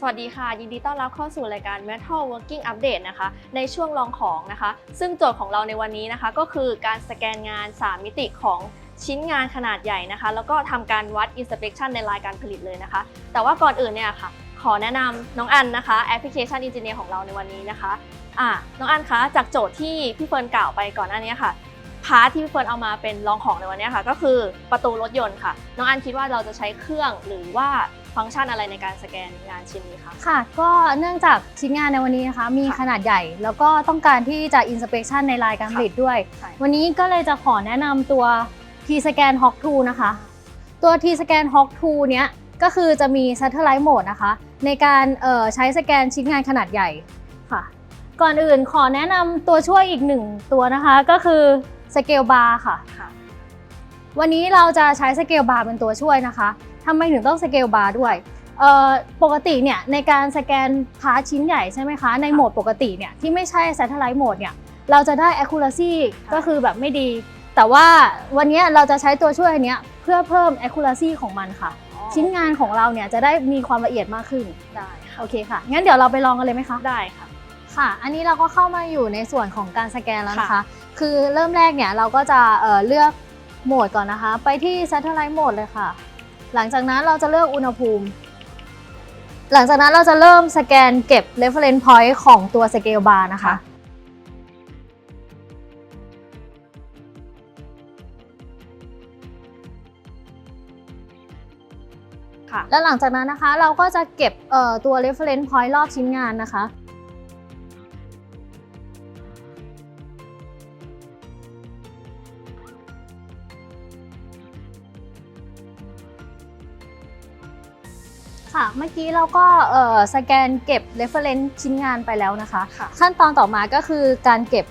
สวัสดีค่ะ ยินดีต้อนรับเข้าสู่รายการ Metal Working Update นะคะ ในช่วงลองของนะคะ ซึ่งโจทย์ของเราในวันนี้นะคะ ก็คือการสแกนงาน 3 มิติของชิ้นงานขนาดใหญ่นะคะ แล้วก็ทำการวัด inspection ในรายการผลิตเลยนะคะ แต่ว่าก่อนอื่นเนี่ยค่ะ ขอแนะนำน้องอันนะคะ Application Engineer ของเราในวันนี้นะคะอะน้องอันคะจากโจทย์ที่พี่เฟิร์นกล่าวไปก่อนหน้านี้ค่ะาร์ทที่พี่เฟิร์นเอามาเป็นลองของในวันนี้ค่ะ ก็คือประตูรถยนต์ค่ะ น้องอันคิดว่าเราจะใช้เครื่องหรือว่าฟังก์ชันอะไรในการสแกนงานชิ้นนี้คะค่ะ ก็เนื่องจากชิ้นงานในวันนี้นะคะ มีค่ะขนาดใหญ่ แล้วก็ต้องการที่จะ inspection ในรายการผลิตด้วยใช่วันนี้ก็เลยจะขอแนะนำตัว T Scan Hawk 2นะคะ ตัว T Scan Hawk 2เนี้ยก็คือจะมี Satellite Mode นะคะ ในการเอ่อใช้สแกนชิ้นงานขนาดใหญ่ค่ะ ก่อนอื่นขอแนะนำตัวช่วยอีกหนึ่งตัวนะคะก็คือ Scale Bar ค่ะค่ะ วันนี้เราจะใช้สเกลบาร์เป็นตัวช่วยนะคะทำไมถึงต้องสเกลบาร์ด้วยเอ่อปกติเนี่ยในการสแกนพาร์ทชิ้นใหญ่ใช่ไหมคะ ในโหมดปกติเนี่ยที่ไม่ใช่ Satellite Mode เนี่ยเราจะได้ accuracy ค่ะก็คือแบบไม่ดี แต่ว่าวันนี้เราจะใช้ตัวช่วยอันเนี้ยเพื่อเพิ่ม accuracy ของมันค่ะ ชิ้นงานของเราเนี่ยจะได้มีความละเอียดมากขึ้นได้ค่ะโอเคค่ะ งั้นเดี๋ยวเราไปลองกันเลยไหมคะ ได้ค่ะ ค่ะ อันนี้เราก็เข้ามาอยู่ในส่วนของการสแกนแล้วนะคะค่ะคือเริ่มแรกเนี่ยเราก็จะเอ่อเลือกโหมดก่อนนะคะ ไปที่ Satellite Mode เลยค่ะ หลังจากนั้นเราจะเลือกอุณหภูมิ หลังจากนั้นเราจะเริ่มสแกนเก็บ reference point ของตัว scale bar นะคะค่ะค่ะแล้วหลังจากนั้นนะคะเราก็จะเก็บเอ่อตัว reference point รอบชิ้นงานนะคะ ค่ะ เมื่อกี้เราก็เอ่อสแกนเก็บ reference ชิ้นงานไปแล้วนะคะค่ะขั้นตอนต่อมาก็คือการเก็บ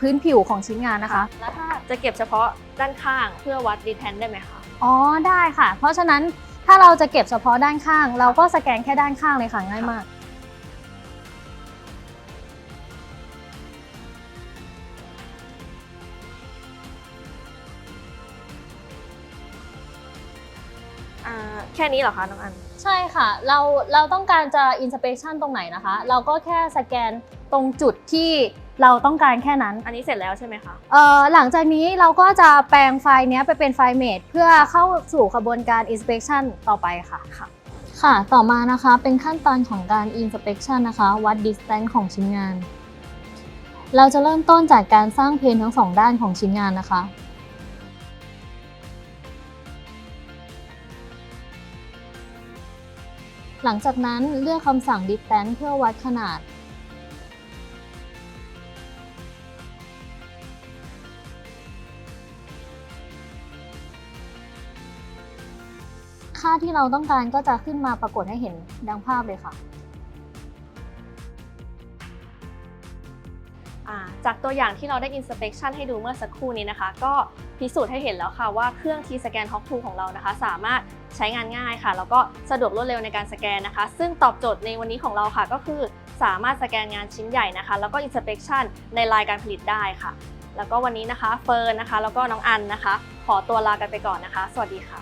พื้นผิวของชิ้นงานนะคะ แล้วถ้าจะเก็บเฉพาะด้านข้างเพื่อวัดดีแทนได้ไหมคะ อ๋อได้ค่ะ เพราะฉะนั้นถ้าเราจะเก็บเฉพาะด้านข้าง เราก็สแกนแค่ด้านข้างเลยค่ะง่ายมากอ่าแค่นี้เหรอคะน้องอัน ใช่ค่ะ เราเราต้องการจะ inspection ตรงไหนนะคะ เราก็แค่สแกนตรงจุดที่เราต้องการแค่นั้น อันนี้เสร็จแล้วใช่ไหมคะ เอ่อหลังจากนี้เราก็จะแปลงไฟล์เนี้ยไปเป็นไฟล์เมดเพื่อเข้าสู่กระบวนการ inspection ต่อไปค่ะ ค่ะ ค่ะ ต่อมานะคะเป็นขั้นตอนของการ inspection นะคะ วัด distance ของชิ้นงาน เราจะเริ่มต้นจากการสร้างเพนทั้งสองด้านของชิ้นงานนะคะ หลังจากนั้นเลือกคำสั่ง distance เพื่อวัดขนาด ค่าที่เราต้องการก็จะขึ้นมาปรากฏให้เห็นดังภาพเลยค่ะ จากตัวอย่างที่เราได้ inspection ให้ดูเมื่อสักครู่นี้นะคะ ก็ พิสูจน์ให้เห็นแล้วค่ะว่าเครื่อง T Scan Hawk 2ของเรานะคะ สามารถใช้งานง่ายค่ะ แล้วก็สะดวกรวดเร็วในการสแกนนะคะ ซึ่งตอบโจทย์ในวันนี้ของเราค่ะ ก็คือสามารถสแกนงานชิ้นใหญ่นะคะ แล้วก็ inspection ในรายการผลิตได้ค่ะ แล้วก็วันนี้นะคะเฟิร์นนะคะ แล้วก็น้องอันนะคะ ขอตัวลากันไปก่อนนะคะ สวัสดีค่ะ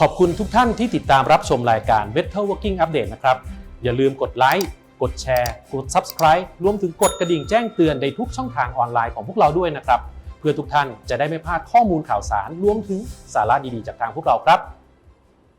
ขอบคุณทุกท่านที่ติดตามรับชมรายการ Better Working Update นะครับ อย่าลืมกดไลค์ กดแชร์ กด Subscribe รวมถึงกดกระดิ่งแจ้งเตือนในทุกช่องทางออนไลน์ของพวกเราด้วยนะครับ เพื่อทุกท่านจะได้ไม่พลาดข้อมูลข่าวสาร รวมถึงสาระดีๆ จากทางพวกเราครับ